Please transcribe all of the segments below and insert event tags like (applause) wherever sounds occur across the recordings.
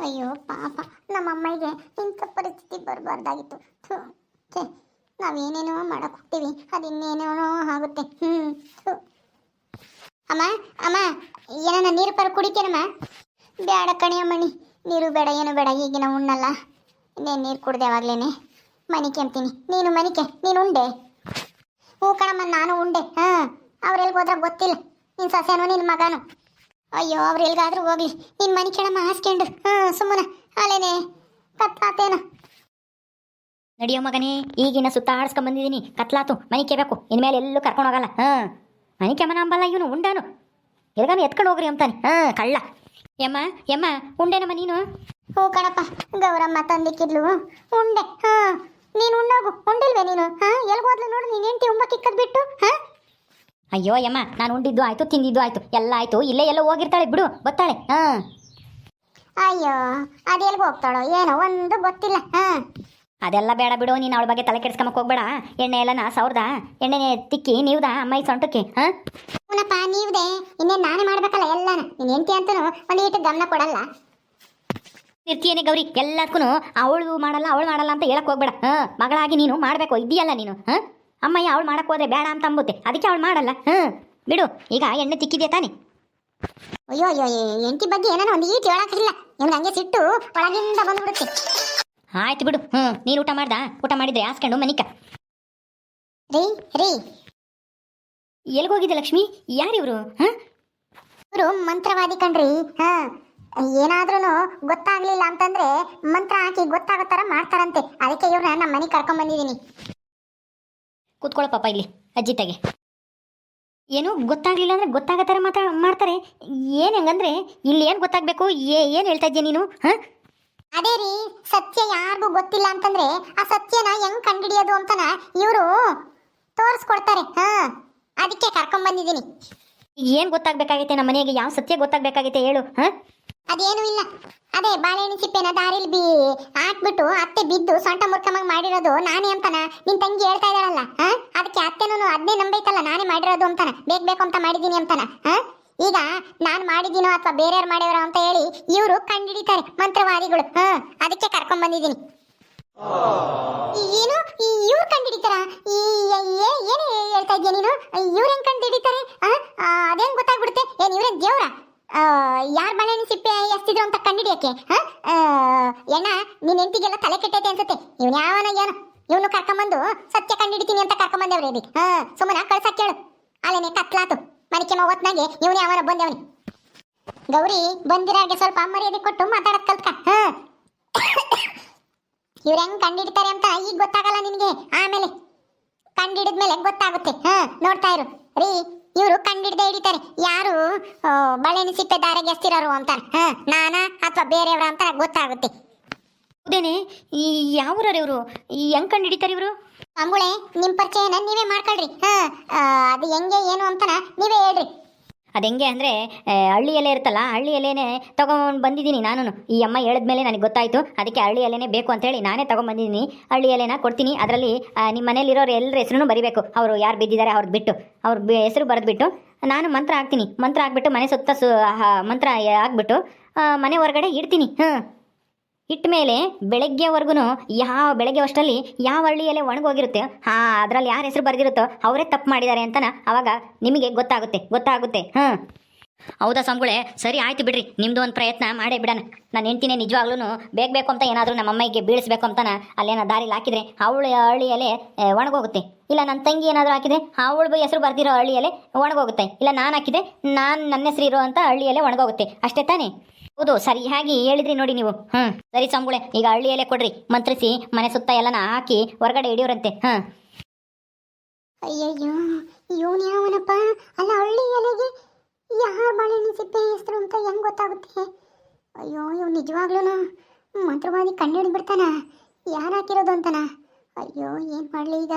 ಅಯ್ಯೋ, ಪಾಪ. ನಮ್ಮ ಅಮ್ಮಗೆ ಇಂಥ ಪರಿಸ್ಥಿತಿ ಬರಬಾರ್ದಾಗಿತ್ತು. ನಾವೇನೇನೋ ಮಾಡಕ್ ಹೋಗ್ತೀವಿ ಅದು ಇನ್ನೇನೇನೋ ಆಗುತ್ತೆ ಹ್ಞೂ ಅಮ್ಮ ಅಮ್ಮ ಏನನ್ನ ನೀರು ಪರ ಕುಡಿತೇನಮ್ಮ ಬೇಡ ಕಣೆ ಅಮ್ಮಣಿ, ನೀರು ಬೇಡ, ಏನು ಬೇಡ, ಈಗಿನ ಉಣ್ಣಲ್ಲ. ಇನ್ನೇನು ನೀರು ಕುಡ್ದೆ ಆವಾಗ್ಲೇನೆ ಮನಿಕೆ ಅಂತೀನಿ ನೀನು ಮನಿಕೆ ನೀನು ಉಂಡೆ? ಹ್ಞೂ ಕಣಮ್ಮ, ನಾನು ಉಂಡೆ. ಹಾಂ ಅವ್ರೆಲ್ಲಿ ಹೋದ್ರೆ ಗೊತ್ತಿಲ್ಲ. ನಿನ್ನ ಸಸ್ಯನು ನಿನ್ನ ಮಗನು. ಅಯ್ಯೋ, ಅವ್ರು ಎಲ್ಗಾದ್ರೂ ಹೋಗ್ಲಿ. ನಿನ್ನ ಮನಿ ಕೆಳಮ್ಮ ಹಾಸ್ಕೊಂಡು. ಹಾಂ, ಸುಮ್ಮನೆ. ಅಲ್ಲೇನೆ. ಕತ್ಲಾತೇನ. ನಡಿಯೋ ಮಗನೇ, ಈಗಿನ ಸುತ್ತಾಡ್ಸ್ಕೊಂಡ್ ಬಂದಿದ್ದೀನಿ. ಕತ್ಲಾತು. ಮನಿ ಕೇಬೇಕು. ಇನ್ಮೇಲೆ ಎಲ್ಲೂ ಕರ್ಕೊಂಡು ಹೋಗಲ್ಲ. ಹಾಂ. ಮನೆ ಕೆಮ್ಮನ ಅಂಬಲ್ಲ ಇವನು, ಉಂಡಾನು. ಎಲ್ಗಾನು ಎತ್ಕೊಂಡು ಹೋಗ್ರಿ ಅಂತಾನೆ. ಹಾಂ, ಕಳ್ಳ. ಯಮ್ಮ ಯಮ್ಮ, ಉಂಡೇನಮ್ಮ ನೀನು? ಹ್ಞೂ ಕಣಪ್ಪ. ಗೌರಮ್ಮ ತಂದಿಕ್ಕಿದ್ಲು. ಉಂಡೆ. ಹಾಂ. ನೀನು ಉಣ್ಣೋಗು ಉಂಡಿಲ್ವೇ ನೀನು? ಹಾಂ ಎಲ್ಲಿ ಹೋದ್ಲು ನೋಡು. ನೀನು ಹೆಂಡತಿ ಉಂಬಕ್ಕಿಕ್ಕದ್ ಬಿಟ್ಟು ಹಾಂ? ಅಯ್ಯೋ ಯಮ್ಮ ನಾನು ಉಂಡಿದ್ದು ಆಯ್ತು ತಿಂದಿದ್ದು ಆಯ್ತು ಎಲ್ಲ ಆಯ್ತು ಇಲ್ಲೇ ಎಲ್ಲ ಹೋಗಿರ್ತಾಳೆ ಬಿಡು ಬತ್ತಾಳೆ ಹಾಂ. ಅಯ್ಯೋ ಅದೆಲ್ಲಿ ಹೋಗ್ತಾಳೋ ಏನೋ ಒಂದು ಗೊತ್ತಿಲ್ಲ ಹಾಂ. ಅದೆಲ್ಲ ಬೇಡ ಬಿಡು ನೀನು ಅವಳ ಬಗ್ಗೆ ತಲೆ ಕೆಡ್ಸ್ಕೊಂಬಕ್ ಹೋಗ್ಬೇಡ. ಎಣ್ಣೆ ಎಲ್ಲನ ಸೌರ್ದ ಎಣ್ಣೆ ತಿಕ್ಕಿ ನೀವ್ದ ಅಮ್ಮ ಸೊಂಟಕ್ಕೆ ಹಾಂ. ಹ್ಞೂನಪ್ಪ ನೀವ್ದೆ ಇನ್ನೇನು ನಾನೇ ಮಾಡ್ಬೇಕಲ್ಲ ಎಲ್ಲಾನ ನೀನು ಹೆಂಡತಿ ಅಂತನೂ ಒಂದು ಇಟ್ಟು ಗಮನ ಕೊಡಲ್ಲ. ಇರ್ತೀಯನೇ ಗೌರಿ ಎಲ್ಲದಕ್ಕೂ ಅವಳು ಮಾಡಲ್ಲ ಅವಳು ಮಾಡಲ್ಲ ಅಂತ ಹೇಳಕ್ ಹೋಗ್ಬೇಡ ಹಾಂ. ಮಗಳಾಗಿ ನೀನು ಮಾಡಬೇಕು ಇದೆಯಲ್ಲ ನೀನು ಹಾಂ. ಅಮ್ಮಯ್ಯ ಅವಳು ಮಾಡಕ್ಕೆ ಹೋದ್ರೆ ಬೇಡ ಅಂತ ಅಂಬುತ್ತೆ. ಅದಕ್ಕೆ ಅವಳು ಮಾಡಲ್ಲ. ಹ್ಞೂ ಬಿಡು ಈಗ ಎಣ್ಣೆ ತಿಕ್ಕಿದ್ಯಾ ತಾನೆ? ಅಯ್ಯೋ ಅಯ್ಯೋ ಎಂಟಿ ಬಗ್ಗೆ ಏನೋ ಒಂದು ಈಟು ಹೇಳಕ್ಕಿಲ್ಲ. ನಿಮ್ಗೆ ಹಂಗೆ ಸಿಟ್ಟು ಒಳಗಿಂದ ಬಂದ್ಬಿಡುತ್ತೆ. ಆಯ್ತು ಬಿಡು. ಹ್ಞೂ ನೀನು ಊಟ ಮಾಡ್ದ? ಊಟ ಮಾಡಿದ್ರೆ ಹಾಸ್ಕೊಂಡು ಮನಿಕ. ರೀ ರೀ. ಎಲ್ಗೋಗಿದ್ದೆ ಲಕ್ಷ್ಮಿ? ಯಾರಿವರು? ಹಾಂ? ಇವರು ಮಂತ್ರವಾದಿ ಕಣ್ರಿ. ಹಾ. ಏನಾದ್ರೂ ಗೊತ್ತಾಗ್ಲಿಲ್ಲ ಅಂತಂದ್ರೆ ಮಂತ್ರ ಹಾಕಿ ಗೊತ್ತಾಗೋ ಥರ ಮಾಡ್ತಾರಂತೆ. ಅದಕ್ಕೆ ಇವ್ರನ್ನ ನಮ್ಮ ಮನೆಗೆ ಕರ್ಕೊಂಡ್ ಬಂದಿದ್ದೀನಿ ಕೂತ್ಕೊಳ್ಳೋ ಪಾಪ ಇಲ್ಲಿ ಅಜ್ಜಿ ತೆಗೆ ಏನು ಗೊತ್ತಾಗ್ಲಿಲ್ಲ ಅಂದ್ರೆ ಗೊತ್ತಾಗೋ ಥರ ಮಾತಾ ಮಾಡ್ತಾರೆ. ಏನು ಹೆಂಗಂದ್ರೆ ಇಲ್ಲಿ ಏನು ಗೊತ್ತಾಗಬೇಕು? ಏನು ಹೇಳ್ತಾ ಇದ್ದೀಯ ನೀನು? ಹಾಂ? ಅದೇ ರೀ ಸತ್ಯ ಯಾರಿಗೂ ಗೊತ್ತಿಲ್ಲ ಅಂತಂದ್ರೆ ಆ ಸತ್ಯನ ಹೆಂಗ್ ಕಂಡುಹಿಡಿಯೋದು ಅಂತನ ಇವರು ತೋರಿಸ್ಕೊಡ್ತಾರೆ. ಹಾ ಅದಕ್ಕೆ ಕರ್ಕೊಂಡ್ ಬಂದಿದ್ದೀನಿ ಏನು ಗೊತ್ತಾಗಬೇಕಾಗೈತೆ ನಮ್ಮ ಮನೆಗೆ? ಯಾವ ಸತ್ಯ ಗೊತ್ತಾಗಬೇಕಾಗೈತೆ ಹೇಳು ಹಾಂ? ಅದೇನು ಇಲ್ಲ. ಅದೇ ಬಾಳೆಹಣ್ಣು ಸಿಪ್ಪೆನ ದಾರಿಲಿ ಬಿ ಹಾಕ್ಬಿಟ್ಟು ಅತ್ತೆ ಬಿದ್ದು ಸೊಂಟ ಮುರ್ಕಮಾಗಿ ಮಾಡಿರೋದು ನಾನೇ ಅಂತಾನ? ನಿನ್ ತಂಗಿ ಹೇಳ್ತಾ ಇದ್ದಾಳಲ್ಲ ಅದಕ್ಕೆ ಅತ್ತೆನೂ ಅದನ್ನೇ ನಂಬೈತಲ್ಲ, ನಾನೇ ಮಾಡಿರೋದು ಅಂತಾನ? ಬೇಕ್ ಬೇಕು ಅಂತ ಮಾಡಿದೀನಿ ಅಂತಾನ ಈಗ ನಾನ್ ಮಾಡಿದೀನೋ ಅಥವಾ ಬೇರೆಯವ್ರು ಮಾಡ್ಯಾರ ಅಂತ ಹೇಳಿ ಇವರು ಕಂಡಿಡಿತಾರೆ, ಮಂತ್ರವಾದಿಗಳು, ಹಾ? ಅದಕ್ಕೆ ಕರ್ಕೊಂಡ್ ಬಂದಿದ್ದೀನಿ. ಏನು? ಇವ್ರು ಕಂಡಿಡಿತಾರ? ಏನು ಹೇಳ್ತಾ ಇದೀಯ ನೀನು? ಇವ್ರು ಹೆಂಗ್ ಕಂಡಿಡಿತಾರೆ ಅದೇನ್ ಗೊತ್ತಾಗ್ಬಿಡುತ್ತೆ? ಏನ್ ಇವ್ರೇನ್ ದೇವ್ರ? ಯಾರ್ ಬಾಳೆಹಣ್ಣು ಸಿಪ್ಪೆ ಎಸ್ತಿದ್ರು ಅಂತ ಕಂಡಿಡಿಯಕ್ಕೆ ಎಣ್ಣ, ನಿನ್ ಹೆಂಡತಿಗೆಲ್ಲ ತಲೆ ಕೆಟ್ಟೈತೆ ಅನ್ಸುತ್ತೆ. ಇವನು ಯಾವನ ಏನು ಇವನು ಕರ್ಕೊಂಬಂದು ಸತ್ಯ ಕಂಡಿಡಿತೀನಿ ಅಂತ ಕರ್ಕೊಂಬಂದವ್ರಿ ಇಲ್ಲಿ. ಹಾ, ಸುಮ್ಮನೆ ಕಳ್ಸಕ್ ಕೇಳು. ಅಲ್ಲೇನೆ ಕತ್ಲಾತು. ಮನಿಕೆ ಹೊತ್ನಾಗೆ ಇವನು ಯಾವನ ಬಂದವನಿ. ಗೌರಿ ಬಂದಿರಾಗೆ ಸ್ವಲ್ಪ ಮರ್ಯಾದೆ ಕೊಟ್ಟು ಮಾತಾಡಕ್ ಕಲ್ತ್ಕ. ಹಾ. ಇವ್ರ ಹೆಂಗ್ ಕಂಡಿಡ್ತಾರೆ ಅಂತ ಈಗ ಗೊತ್ತಾಗಲ್ಲ ನಿನಗೆ. ಆಮೇಲೆ ಕಂಡಿಡಿದ್ಮೇಲೆ ಗೊತ್ತಾಗುತ್ತೆ. ಹ, ನೋಡ್ತಾ ಇರು. ರೀ ಇವರು ಕಂಡಿಡ್ದೆ ಹಿಡಿತಾರೆ. ಯಾರು? ಬಳೆಹಣ್ಣು ಸಿಪ್ಪೆ ದಾರೆಗೆ ಎಸ್ತಿರೋರು ಅಂತ. ಹಾ ನಾನಾ ಅಥವಾ ಬೇರೆಯವರ ಅಂತ ಗೊತ್ತಾಗುತ್ತೆ. ಹೌದೇನೆ? ಈ ಅವರು ಇವರು? ಹೆಂಗ್ ಕಂಡು ಹಿಡಿತಾರೆ ಇವರು? ಅಂಬುಳೆ ನಿಮ್ ಪರಿಚಯನ ನೀವೇ ಮಾಡ್ಕೊಳ್ರಿ. ಹಾ ಆ, ಅದು ಹೆಂಗೆ ಏನು ಅಂತನ ನೀವೇ ಹೇಳ್ರಿ. ಅದು ಹೆಂಗೆ ಅಂದರೆ ಹಳ್ಳಿ ಎಲೆ ಇರುತ್ತಲ್ಲ, ಹಳ್ಳಿ ಎಲೆನೇ ತೊಗೊಂಡು ಬಂದಿದ್ದೀನಿ ನಾನು ಈ ಅಮ್ಮ ಹೇಳಿದ್ಮೇಲೆ ನನಗೆ ಗೊತ್ತಾಯಿತು. ಅದಕ್ಕೆ ಹಳ್ಳಿ ಎಲೆನೇ ಬೇಕು ಅಂತೇಳಿ ನಾನೇ ತೊಗೊಂಬಂದಿದ್ದೀನಿ ಹಳ್ಳಿ ಎಲೆನ ಕೊಡ್ತೀನಿ. ಅದರಲ್ಲಿ ನಿಮ್ಮ ಮನೇಲಿರೋರು ಎಲ್ಲರ ಹೆಸರು ಬರಿಬೇಕು. ಅವರು ಯಾರು ಬಿದ್ದಿದ್ದಾರೆ ಅವ್ರದ್ದು ಬಿಟ್ಟು. ಅವ್ರ ಹೆಸರು ಬರೆದ್ಬಿಟ್ಟು ನಾನು ಮಂತ್ರ ಹಾಕ್ತೀನಿ. ಮಂತ್ರ ಹಾಕ್ಬಿಟ್ಟು ಮನೆ ಸುತ್ತ ಸು ಮಂತ್ರ ಹಾಕ್ಬಿಟ್ಟು ಮನೆ ಹೊರಗಡೆ ಇಡ್ತೀನಿ. ಹಾಂ ಇಟ್ಟ ಮೇಲೆ ಬೆಳಗ್ಗೆವರೆಗೂ ಯಾವ, ಬೆಳಗ್ಗೆ ಅಷ್ಟರಲ್ಲಿ ಯಾವ ಹಳ್ಳಿಯಲ್ಲೇ ಒಣಗೋಗಿರುತ್ತೆ, ಹಾಂ, ಅದರಲ್ಲಿ ಯಾರ ಹೆಸರು ಬರೆದಿರುತ್ತೋ ಅವರೇ ತಪ್ಪು ಮಾಡಿದ್ದಾರೆ ಅಂತನ ಅವಾಗ ನಿಮಗೆ ಗೊತ್ತಾಗುತ್ತೆ ಗೊತ್ತಾಗುತ್ತೆ ಹಾಂ ಹೌದಾ ಸಂಗುಳೆ ಸರಿ, ಆಯ್ತು ಬಿಡ್ರಿ, ನಿಮ್ದು ಒಂದು ಪ್ರಯತ್ನ ಮಾಡೇ ಬಿಡೋಣ. ನಾನು ಹೆಂಡ್ತಿನೇ ನಿಜವಾಗ್ಲೂ ಬೇಗ ಬೇಕು ಅಂತ ಏನಾದರೂ ನಮ್ಮ ಅಮ್ಮಗೆ ಬೀಳಿಸ್ಬೇಕು ಅಂತನ ಅಲ್ಲೇನೋ ದಾರಿಲಿ ಹಾಕಿದ್ರೆ ಅವಳು ಹಳ್ಳಿಯಲ್ಲೇ ಒಣಗೋಗುತ್ತೆ. ಇಲ್ಲ ನನ್ನ ತಂಗಿ ಏನಾದರೂ ಹಾಕಿದೆ ಅವಳು ಹೆಸರು ಬರ್ದಿರೋ ಹಳ್ಳಿಯಲ್ಲೇ ಒಣಗೋಗುತ್ತೆ. ಇಲ್ಲ, ನಾನು ಹಾಕಿದೆ ನಾನು ನನ್ನ ಹೆಸರು ಇರೋ ಅಂತ ಹಳ್ಳಿಯಲ್ಲೇ ಒಣಗೋಗುತ್ತೆ. ಅಷ್ಟೇ ತಾನೇ? ಹೌದು ಸರಿಯಾಗಿ ಹೇಳಿದ್ರಿ ನೋಡಿ ನೀವು. ಹ್ಮ್, ಸರಿ ಸಂಬುಳೆ ಈಗ ಹಳ್ಳಿಯಲ್ಲೇ ಕೊಡ್ರಿ. ಮಂತ್ರಿಸಿ, ಮನೆ ಸುತ್ತ ಎಲ್ಲನ ಹಾಕಿ ಹೊರಗಡೆ ಹಿಡಿಯೋರಂತೆ. ಹ ಅಯ್ಯಯ್ಯೋ, ಇವನ್ ಯಾವನಪ್ಪ? ಅಲ್ಲ, ಹಳ್ಳಿ ಎಲೆಗೆ ಯಾರ ಬಾಳೆಹಣ್ಣು ಸಿಪ್ಪೆ ಹೆಸರು ಅಂತ ಹೆಂಗ್ ಗೊತ್ತಾಗುತ್ತೆ? ಅಯ್ಯೋ ಇವ್ ನಿಜವಾಗ್ಲೂ ಮಂತ್ರವಾದಿ ಕಂಡು ಬಿಡ್ತಾನ. ಯಾರು ಹಾಕಿರೋದು ಅಂತನ? ಅಯ್ಯೋ, ಏನ್ ಮಾಡ್ಲಿ ಈಗ?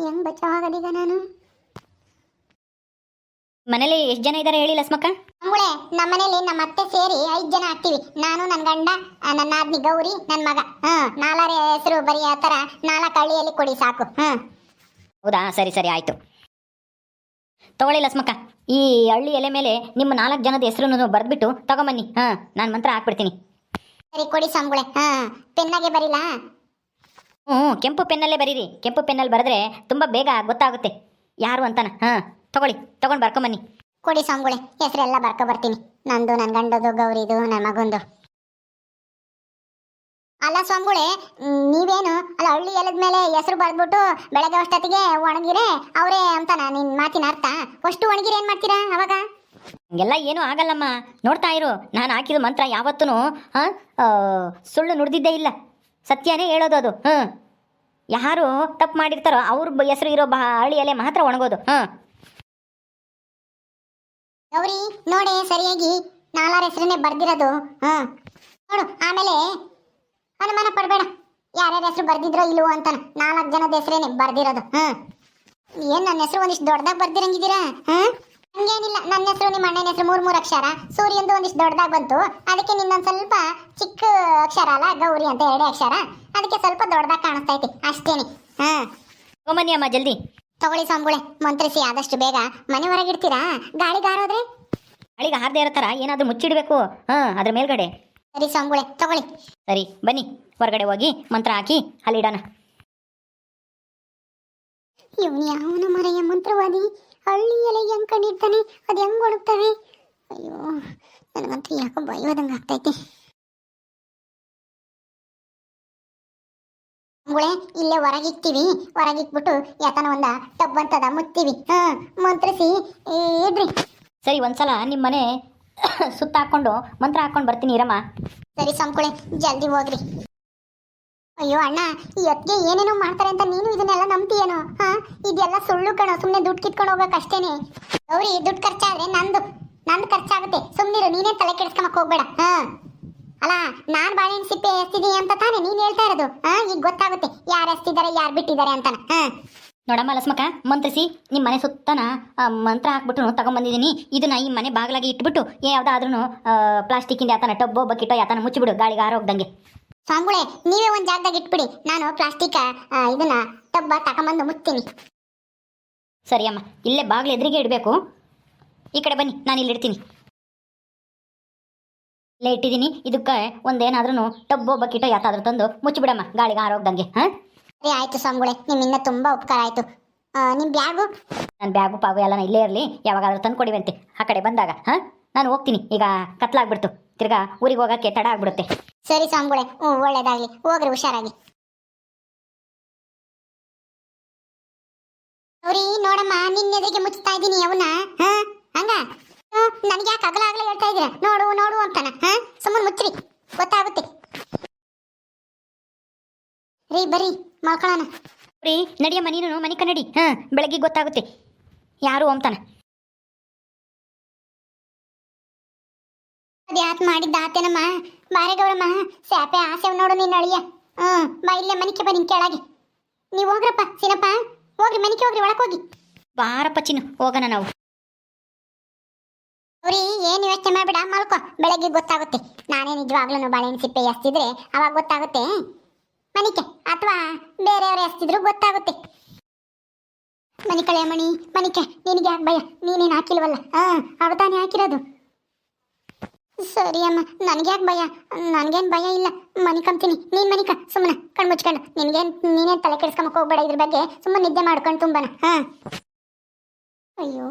ಹೆಂಗ್ ಬಚಾವಾಗದೀಗ ನಾನು? ಮನೇಲಿ ಎಷ್ಟು ಜನ ಇದ್ದಾರೆ ಹೇಳಿ ಲಸ್ಮಕ್ಕ? ಅಂಗುಳೆ ನಮ್ಮ ಮನೇಲಿ ನಮ್ಮ ಅತ್ತೆ ಸೇರಿ ಐದು ಜನ ಆಗ್ತೀವಿ. ನಾನು ನನ್ನ ಗಂಡ ಆ, ನನ್ನ ಆದ್ನಿ ಗೌರಿ ನನ್ನ ಮಗ. ಹ್ಮ್ ನಾಲ್ಕರ ಹೆಸರು ಬರೆಯೋ ತರ ನಾಲ್ಕು ಹಳ್ಳಿಯಲ್ಲಿ ಕೊಡಿ ಸಾಕು. ಹ್ಮ್ ಹೌದಾ? ಸರಿ ಸರಿ ಆಯ್ತು. ತಗೊಳ್ಳಿ ಲಸ್ಮಕ್ಕ. ಈ ಹಳ್ಳಿ ಎಲೆ ಮೇಲೆ ನಿಮ್ಮ ನಾಲ್ಕು ಜನದ ಹೆಸರು ಬರೆದ್ಬಿಟ್ಟು ತಗೊಂಬನ್ನಿ. ಹಾಂ ನಾನು ಮಂತ್ರ ಹಾಕ್ಬಿಡ್ತೀನಿ. ಸರಿ ಕೊಡಿ ಸ್ವಾಮಿಗಳೇ ಹಾ. ಪೆನ್ನಾಗೆ ಬರಿಲ್ಲ ಹ್ಞೂ ಕೆಂಪು ಪೆನ್ನಲ್ಲೇ ಬರೀರಿ. ಕೆಂಪು ಪೆನ್ನಲ್ಲಿ ಬರೆದ್ರೆ ತುಂಬ ಬೇಗ ಗೊತ್ತಾಗುತ್ತೆ. ಯಾರು ಅಂತಾನ? ಹಾಂ. ತಗೊಳ್ಳಿ ತಗೊಂಡು ಬರ್ಕೊಂಬನ್ನಿ ಕೊಡಿ ಸ್ವಾಮಿಗಳೇ ಹೆಸರೆಲ್ಲ ಬರ್ಕೊ ಬರ್ತೀನಿ. ನಂದು ನನ್ನ ಗಂಡದು ಗೌರಿದು ನನ್ನ ಮಗಂದು. ಅಲ್ಲ ಸ್ವಾಮಿಗಳೇ ನೀವೇನು ಅಲ್ಲ ಹಳ್ಳಿ ಎಲದ ಮೇಲೆ ಹೆಸರು ಬರೆದ್ಬಿಟ್ಟು ಬೆಳಗ್ಗೆ ಅಷ್ಟೊತ್ತಿಗೆ ಒಣಗಿರೆ ಅವರೇ ಅಂತಾನ ನಿನ್ ಮಾತಿನ ಅರ್ಥ? ಅಷ್ಟು ಒಣಗಿರೆ ಏನು ಮಾಡ್ತೀರಾ ಅವಾಗ? ಹಂಗೆಲ್ಲ ಏನೂ ಆಗಲ್ಲಮ್ಮ. ನೋಡ್ತಾ ಇರು ನಾನು ಹಾಕಿದ ಮಂತ್ರ ಯಾವತ್ತೂ ಸುಳ್ಳು ನುಡಿದಿದ್ದೇ ಇಲ್ಲ. ಸತ್ಯನೇ ಹೇಳೋದು ಅದು ಹ್ಞೂ ಯಾರು ತಪ್ಪು ಮಾಡಿರ್ತಾರೋ ಅವ್ರ ಹೆಸರು ಇರೋ ಬಾ ಹಳ್ಳಿಯಲ್ಲೇ ಮಾತ್ರ ಒಣಗೋದು ಹಾಂ ಗೌರಿ, ನೋಡಿ ಸರಿಯಾಗಿ ನಾಲ್ವರ ಹೆಸರನ್ನೇ ಬರ್ದಿರೋದು. ಹಾ. ನೋಡು, ಆಮೇಲೆ ಅನುಮಾನ ಪಡಬೇಡ. ಯಾರ್ಯಾರ ಹೆಸರು ಬರ್ದಿದ್ರೋ ಇಲ್ವೋ ಅಂತ ನಾಲ್ಕು ಜನದ ಹೆಸರೇನೆ ಬರ್ದಿರೋದು. ಹಾ. ಏನ್ ನನ್ನ ಹೆಸರು ಒಂದಿಷ್ಟು ದೊಡ್ಡದಾಗಿ ಬರ್ದಿರಂಗಿದ್ದೀರಾ ಹಾ? ಹಂಗೇನಿಲ್ಲ ನನ್ನ ಹೆಸರು ನಿಮ್ಮ ಅಣ್ಣನ ಹೆಸರು ಮೂರ್ ಮೂರು ಅಕ್ಷರ, ಸೂರ್ಯಂದು ಒಂದಿಷ್ಟು ದೊಡ್ಡದಾಗಿ ಬಂತು. ಅದಕ್ಕೆ ನಿನ್ನೊಂದು ಸ್ವಲ್ಪ ಚಿಕ್ಕ ಅಕ್ಷರ ಅಲ್ಲ, ಗೌರಿ ಅಂತ ಎರಡೇ ಅಕ್ಷರ. ಅದಕ್ಕೆ ಸ್ವಲ್ಪ ದೊಡ್ಡದಾಗಿ ಕಾಣಿಸ್ತೈತಿ ಅಷ್ಟೇನೆ. ಹಾ. ಜಲ್ದಿ. ತಗೊಳ್ಳಿ ಸಾಂಬುಳೆ ಮಂತ್ರಿಸಿ ಆದಷ್ಟು ಬೇಗ ಮನೆ ಹೊರಗಿಡ್ತೀರಾ ಗಾಳಿ ಗಾರೋದ್ರೆ? ಗಾಳಿಗೆ ಹಾರದೇ ಇರೋ ಥರ ಏನಾದರೂ ಮುಚ್ಚಿಡಬೇಕು. ಹಾಂ ಅದ್ರ ಮೇಲ್ಗಡೆ. ಸರಿ ಸ್ವಾಮಿಗಳೇ ತಗೊಳ್ಳಿ. ಸರಿ ಬನ್ನಿ. ಹೊರಗಡೆ ಹೋಗಿ ಮಂತ್ರ ಹಾಕಿ ಅಲ್ಲಿಡೋಣ ಇವನು ಯಾವನ ಮರೆಯ ಮಂತ್ರವಾದಿ? ಹಳ್ಳಿ ಎಲೆ ಹೆಂಗ್ ಕಂಡಿರ್ತಾನೆ ಅದು ಹೆಂಗ್ ಒಣಗ್ತಾನೆ ಅಯ್ಯೋ ನನಗಂತೂ ಯಾಕೋ ಭಯವಾದಂಗೆ ಆಗ್ತೈತೆ. ಗುಳೆ ಇಲ್ಲೇ ಹೊರಗಿಕ್ತೀವಿ. ಹೊರಗಿಕ್ಬಿಟ್ಟು ಯಾತನ ಒಂದ ಟಬ್ ಅಂತದ ಮುತ್ತೀವಿ. ಹಾ ಮಂತ್ರಿಸಿ ಇಡ್ರಿ. ಸರಿ ಒಂದ್ಸಲ ನಿಮ್ಮ ಮನೆ (coughs) ಸುತ್ತ ಹಾಕೊಂಡು ಮಂತ್ರ ಹಾಕೊಂಡು ಬರ್ತೀನಿ ಇರಮ್ಮ ಸರಿ ಸಂಕುಳೆ ಜಲ್ದಿ ಹೋಗ್ರಿ. ಅಯ್ಯೋ ಅಣ್ಣ ಈ ಹೊತ್ತಿಗೆ ಏನೇನೋ ಮಾಡ್ತಾರೆ ಅಂತ ನೀನು ಇದನ್ನೆಲ್ಲ ನಂಬ್ತೀಯೇನೋ? ಹಾ ಇದೆಲ್ಲ ಸುಳ್ಳು ಕಣೋ ಸುಮ್ಮನೆ ದುಡ್ಡು ಕಿತ್ಕೊಂಡು ಹೋಗಕ್ ಅಷ್ಟೇನೆ. ಗೌರಿ ದುಡ್ಡು ಖರ್ಚಾದ್ರೆ ನಂದು. ನಂದು ಖರ್ಚಾಗುತ್ತೆ. ಸುಮ್ಮನಿರು ನೀನೇ ತಲೆ ಕೆಡಿಸ್ಕೊಂಬಕ್ ಹೋಗ್ಬೇಡ. ಹಾ. ಅಲ್ಲ ನಾನ್ ಬಾಳೆಹಣ್ಣು ಸಿಪ್ಪೆ ಎಸ್ತಿದೀನಿ ಅಂತ ತಾನೇ ನೀನ್ ಹೇಳ್ತಾ ಇರೋದು. ಹಾ ಈಗ ಗೊತ್ತಾಗುತ್ತೆ ಯಾರು ಎಸ್ತಿದ್ದಾರೆ ಯಾರು ಬಿಟ್ಟಿದ್ದಾರೆ ಅಂತಾನ. ಹಾ. ನೋಡಮ್ಮ ಲಸ್ಮಕ ಮಂತ್ರಿಸಿ ನಿಮ್ಮ ಮನೆ ಸುತ್ತನ ಆ, ಮಂತ್ರ ಹಾಕ್ಬಿಟ್ಟು ತಗೊಂಬಂದಿದ್ದೀನಿ. ಇದನ್ನ ಈ ಮನೆ ಬಾಗಿಲಾಗಿ ಇಟ್ಬಿಟ್ಟು ಯಾವುದಾದ್ರೂ ಪ್ಲಾಸ್ಟಿಕ್ಕಿಂದ ಯಾತನ ಟಬ್ಬೋ ಬಕೆಟೋ ಯಾತನ ಮುಚ್ಚಿಬಿಡು ಗಾಳಿಗೆ ಆರೋಗ್ದಂಗೆ. ಸಾಂಗುಳೆ ನೀವೇ ಒಂದ್ ಜಾಗದಾಗ ಇಟ್ಬಿಡಿ. ನಾನು ಪ್ಲಾಸ್ಟಿಕ್ ಇದನ್ನ ಟಬ್ಬ ತಗೊಂಬಂದು ಮುಚ್ತೀನಿ ಸರಿ ಅಮ್ಮ ಇಲ್ಲೇ ಬಾಗಿಲು ಎದುರಿಗೆ ಇಡಬೇಕು. ಈ ಕಡೆ ಬನ್ನಿ ನಾನು ಇಲ್ಲಿ ಇಡ್ತೀನಿ ಇಲ್ಲೇ ಇಟ್ಟಿದ್ದೀನಿ. ಇದಕ್ಕೆ ಒಂದೇನಾದ್ರೂ ಟಬ್ಬೋ ಬಕೆಟೋ ಯಾತಾದ್ರೂ ತಂದು ಮುಚ್ಚಿಬಿಡಮ್ಮ. ಗಾಳಿಗೆ ಆರೋಗ್ದಂಗೆ ಹಾ? ಸರಿ ಆಯ್ತು ಸ್ವಾಮಿಗಳೇ ನಿಮ್ಮಿಂದ ತುಂಬಾ ಉಪಕಾರ ಆಯ್ತು. ಆ, ನಿಮ್ ಬ್ಯಾಗು? ನನ್ನ ಬ್ಯಾಗು ಪಾಗು ಎಲ್ಲ ಇಲ್ಲೇ ಇರಲಿ. ಯಾವಾಗಾದ್ರೂ ತಂದು ಕೊಡಿವಂತೆ ಆ ಕಡೆ ಬಂದಾಗ ಹಾಂ? ನಾನು ಹೋಗ್ತೀನಿ. ಈಗ ಕತ್ಲಾಗ್ಬಿಡ್ತು. ತಿರ್ಗಾ ಊರಿಗೆ ಹೋಗಕ್ಕೆ ತಡ ಆಗ್ಬಿಡುತ್ತೆ. ಸರಿ ಸ್ವಾಮಿಗಳೇ ಹ್ಞೂ ಒಳ್ಳೇದಾಗ್ಲಿ. ಹೋಗ್ರಿ ಹುಷಾರಾಗಿ. ಅವ್ರಿ ನೋಡಮ್ಮ ನಿನ್ನೆದರಿಗೆ ಮುಚ್ತಾ ಇದ್ದೀನಿ ಅವನ್ನ ಹಾ? ಹಂಗ? ನನಗೆ ಯಾಕೆ ಅಗಲಾಗ್ಲೇ ಹೇಳ್ತಾ ಇದ್ದೀರಾ? ನೋಡು ನೋಡು ಅಂತಾನ ಹಾ? ಸುಮ್ಮನೆ ಮುಚ್ಚ್ರಿ. ಗೊತ್ತಾಗುತ್ತೆ. ರೀ ಬರ್ರಿ ಮಲ್ಕೊಳ್ಳೋಣ ರೀ ನಡಿಯಮ್ಮ ನೀನು ಮನೆ ಕನ್ನಡಿ ಹಾ ಬೆಳಗ್ಗೆ ಗೊತ್ತಾಗುತ್ತೆ. ಯಾರು ಅಂತಾನ. ಅದ್ಯಾತ್ ಮಾಡಿದ್ದ ಆತೇನಮ್ಮ. ಬಾರೆ ಗೌರಮ್ಮ ಸ್ಯಾಪೆ ಆಸೆ ನೋಡು ನೀನ್ ಅಳಿಯ. ಹ್ಮ್ ಬಾ ಇಲ್ಲೇ ಮನಿಕೆ ಬನ್ನಿ ಕೆಳಗೆ. ನೀವು ಹೋಗ್ರಪ್ಪ ಸಿನಪ್ಪ. ಹೋಗ್ರಿ ಮನಿಕೆ ಹೋಗ್ರಿ ಒಳಗೆ ಹೋಗಿ. ಬಾರಪ್ಪ ಚಿನ್ನು ಹೋಗೋಣ ನಾವು. ಅವ್ರಿ, ಏನು ಯೋಚನೆ ಮಾಡ್ಬೇಡ, ಮಲ್ಕೋ. ಬೆಳಗ್ಗೆ ಗೊತ್ತಾಗುತ್ತೆ. ನಾನೇ ನಿಜವಾಗ್ಲೂ ಬಾಳೆಹಣ್ಣು ಸಿಪ್ಪೆ ಎಸ್ತಿದ್ರೆ ಅವಾಗ ಗೊತ್ತಾಗುತ್ತೆ. ಮನಿಕೆ, ಅಥವಾ ಬೇರೆಯವ್ರು ಎಸ್ತಿದ್ರು ಗೊತ್ತಾಗುತ್ತೆ. ಮನಿಕಳೆ ಮಣಿ, ಮನಿಕೆ, ನಿನಗೆ ಯಾಕೆ ಭಯ? ನೀನೇನು ಹಾಕಿಲ್ವಲ್ಲ? ಹಾಂ ತಾನೇ ಹಾಕಿರೋದು. ಸರಿ ಅಮ್ಮ, ನನಗೆ ಯಾಕೆ ಭಯ? ನನಗೇನು ಭಯ ಇಲ್ಲ. ಮನಿಕಂತೀನಿ ನೀನು ಮನಿಕ ಸುಮ್ಮನೆ ಕಣ್ ಮುಚ್ಕೊಂಡು. ನಿನಗೇನು ನೀನೇನು ತಲೆ ಕೆಡಿಸ್ಕೊಂಬಕ್ಕೆ ಹೋಗ್ಬೇಡ ಇದ್ರ ಬಗ್ಗೆ? ಸುಮ್ಮನೆ ನಿದ್ದೆ ಮಾಡ್ಕೊಂಡು ತುಂಬನ, ಹಾಂ? ಅಯ್ಯೋ,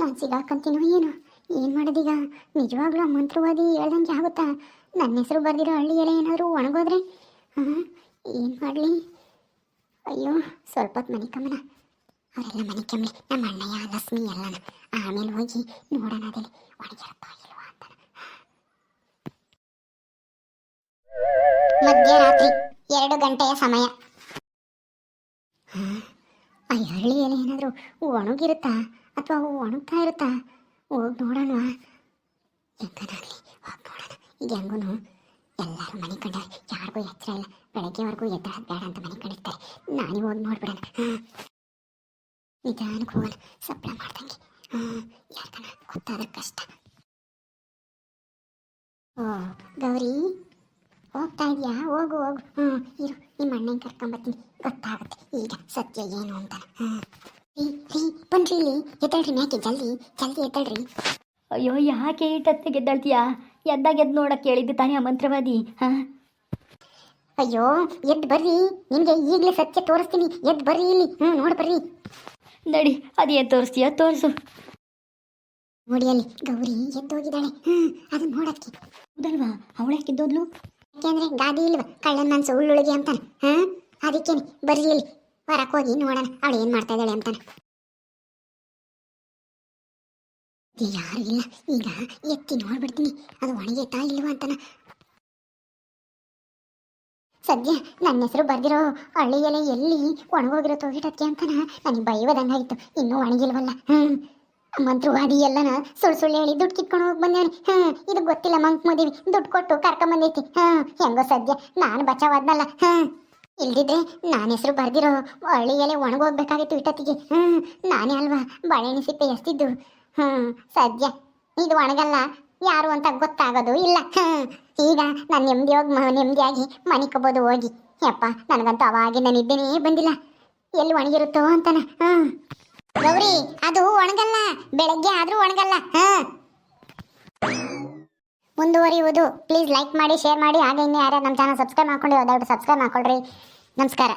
ನಾನು ಸಿಗಾಕಂತೀನೋ ಏನು? ಏನು ಮಾಡೋದೀಗ? ನಿಜವಾಗ್ಲೂ ಮಂತ್ರವಾದಿ ಹೇಳ್ದಂಗೆ ಆಗುತ್ತಾ? ನನ್ನ ಹೆಸರು ಬರ್ದಿರೋ ಹಳ್ಳಿಯಲ್ಲೇ ಏನಾದರೂ ಒಣಗೋದ್ರೆ? ಹಾಂ, ಏನು ಮಾಡಲಿ? ಅಯ್ಯೋ ಸ್ವಲ್ಪ ಹೊತ್ತು ಮನೆ ಕಮ್ಮನ. ಅವರೆಲ್ಲ ಮನೆ ಕಮ್ಮಿ ನಮ್ಮ ಅಣ್ಣಯ್ಯ, ಲಕ್ಷ್ಮಿ ಎಲ್ಲನ. ಆಮೇಲೆ ಹೋಗಿ ನೋಡೋಣ ಅದೇ ಒಣಗಿರಪ್ಪ ಇಲ್ವಾ ಅಂತ ಮಧ್ಯರಾತ್ರಿ, ಎರಡು ಗಂಟೆಯ ಸಮಯ. ಆ ಹಳ್ಳಿಯಲ್ಲಿ ಏನಾದರೂ ಒಣಗಿರುತ್ತಾ? ಅಥವಾ ಒಣಗ್ತಾ ಇರುತ್ತಾ? ಹೋಗಿ ನೋಡೋಣ. ಹೆಂಗನಾಗಲಿ ಹೋಗಿ ನೋಡೋಣ. ಈಗ ಹೆಂಗೂ ಎಲ್ಲರೂ ಮನೆ ಕಂಡ ಯಾರಿಗೂ ಎಚ್ಚರ ಇಲ್ಲ. ಬೆಳಗ್ಗೆವರೆಗೂ ಎದ್ದಾಡೋದು ಬೇಡ ಅಂತ ಮನೆ ಕಂಡಿರ್ತಾರೆ ನಾನೇ ಹೋಗಿ ನೋಡ್ಬಿಡೋಣ. ಹಾಂ. ನಿಧಾನಕ್ಕೆ ಹೋಗೋಣ. ಸಪ್ಲ ಮಾಡ್ದಂಗೆ. ಹಾಂ. ಗೊತ್ತಾದ್ರೆ ಕಷ್ಟ. ಓ, ಗೌರಿ. ಹೋಗ್ತಾ ಇದೆಯಾ? ಹೋಗು ಹೋಗು. ಹ್ಞೂ ಇರು. ನಿಮ್ಮ ಅಣ್ಣನ ಕರ್ಕೊಂಬರ್ತೀನಿ. ಗೊತ್ತಾಗುತ್ತೆ. ಈಗ ಸತ್ಯ ಏನು ಅಂತ. ಹಾಂ ರೀ ರೀ ಬನ್ರಿ ಇಲ್ಲಿ. ಎದ್ದೇಳ್ರಿ ಮ್ಯಾಕೆ ಜಲ್ದಿ ಜಲ್ದಿ ಎದ್ದೇಳ್ರಿ. ಅಯ್ಯೋ ಯಾಕೆ ಇಟ್ಟತ್ತೆ ಗೆದ್ದಾಳ್ತೀಯಾ ಎದ್ದಾಗ ಎದ್ದು ನೋಡಕ್ಕೆ ಹೇಳಿದ್ದು ತಾನೇ ಆ ಮಂತ್ರವಾದಿ ಹಾಂ? ಅಯ್ಯೋ ಎದ್ದು ಬರ್ರಿ. ನಿಮಗೆ ಈಗಲೇ ಸತ್ಯ ತೋರಿಸ್ತೀನಿ. ಎದ್ದು ಬರ್ರಿ ಇಲ್ಲಿ. ಹ್ಞೂ ನೋಡಿ ಬರ್ರಿ. ನಡಿ ಅದೇನು ತೋರಿಸ್ತೀಯ? ತೋರಿಸು. ನೋಡಿ ಅಲ್ಲಿ ಗೌರಿ ಎದ್ದೋಗಿದ್ದಾಳೆ. ಹ್ಞೂ ಅದನ್ನ ನೋಡಕ್ಕೆ ಹೌದಲ್ವಾ? ಅವಳು ಯಾಕಿದ್ದೋದ್ಲು ಯಾಕೆಂದ್ರೆ ಗಾದಿ ಇಲ್ವ? ಕಳ್ಳನ ಮನ್ಸು ಉಳ್ಳುಳಿಗೆ ಅಂತಾನೆ. ಹಾ? ಅದಕ್ಕೇನೆ. ಬರ್ರಿ ಇಲ್ಲಿ. ಹೊರಕ್ಕೆ ಹೋಗಿ ನೋಡೋಣ. ಅವಳು ಏನ್ ಮಾಡ್ತಾ ಇದ್ದಾಳೆ ಅಂತಾನೆ. ಯಾರು ಇಲ್ಲ. ಈಗ ಎತ್ತಿ ನೋಡ್ಬಿಡ್ತೀನಿ. ಅದು ಒಣಗೈತಾ ಇಲ್ವಾ ಅಂತಾನ. ಸದ್ಯ ನನ್ನ ಹೆಸರು ಬರ್ದಿರೋ ಹಳ್ಳಿ ಎಲೆ ಎಲ್ಲಿ ಒಣಗೋಗಿರೋ ತೋಗಿಟಕ್ಕೆ ಅಂತಾನ. ನನಗೆ ಬೈವದಂಗಾಯ್ತು ಇನ್ನೂ ಒಣಗಿಲ್ವಲ್ಲ. ಹ್ಮ್. ಮಂತ್ರವಾದಿ ಎಲ್ಲನ ಸುಳ್ಳು ಸುಳ್ಳು ಹೇಳಿ ದುಡ್ಡು ಕಿತ್ಕೊಂಡು ಹೋಗಿ ಬಂದೇವನಿ. ಹ್ಮ್. ಇದು ಗೊತ್ತಿಲ್ಲ ಮಂಕ್ ಮದಿವಿ. ದುಡ್ಡು ಕೊಟ್ಟು ಕರ್ಕೊಂಡ್ ಬಂದೈತಿ ಹ್ಮ್. ಹೆಂಗೋ ಸದ್ಯ. ನಾನು ಬಚಾವಾದ್ನಲ್ಲ ಹ್ಮ್. ಇಲ್ದಿದ್ರೆ ನಾನು ಹೆಸರು ಬರ್ದಿರೋ ಹಳ್ಳಿಯಲ್ಲೇ ಎಲೆ ಒಣಗೋಗ್ಬೇಕಾಗಿತ್ತು ಇಟ್ಟತ್ತಿಗೆ. ಹ್ಮ್, ನಾನೇ ಅಲ್ವಾ ಬಾಳೆಹಣ್ಣು ಸಿಪ್ಪೆ ಎಸ್ತಿದ್ದು? ಹ್ಮ್, ಸದ್ಯ. ಇದು ಒಣಗಲ್ಲ. ಯಾರು ಅಂತ ಗೊತ್ತಾಗೋದು ಇಲ್ಲ. ಹ್ಮ್, ಈಗ ನಾನು ನೆಮ್ಮದಿ ಹೋಗಿ ನೆಮ್ಮದಿಯಾಗಿ ಮನಿಕೋಬೋದು ಹೋಗಿ. ಯಪ್ಪ, ನನಗಂತೂ ಅವಾಗಿಂದ ನಿದ್ದೆನೇ ಬಂದಿಲ್ಲ. ಎಲ್ಲಿ ಒಣಗಿರುತ್ತೋ ಅಂತಾನ. ಹ್ಮ್. ಗೌರಿ, ಅದು ಒಣಗಲ್ಲ. ಬೆಳಗ್ಗೆ ಆದ್ರೂ ಒಣಗಲ್ಲ. ಹಾ ಮುಂದುವರಿಯುವುದು. ಪ್ಲೀಸ್ ಲೈಕ್ ಮಾಡಿ ಶೇರ್ ಮಾಡಿ. ಹಾಗೆ ಇನ್ನೂ ಯಾರ್ಯಾರು ನಮ್ಮ ಚಾನಲ್ ಸಬ್ಸ್ಕ್ರೈಬ್ ಮಾಡ್ಕೊಂಡು ದಯವಿಟ್ಟು ಸಬ್ಸ್ಕ್ರೈಬ್ ಮಾಡ್ಕೊಳ್ರಿ. ನಮಸ್ಕಾರ.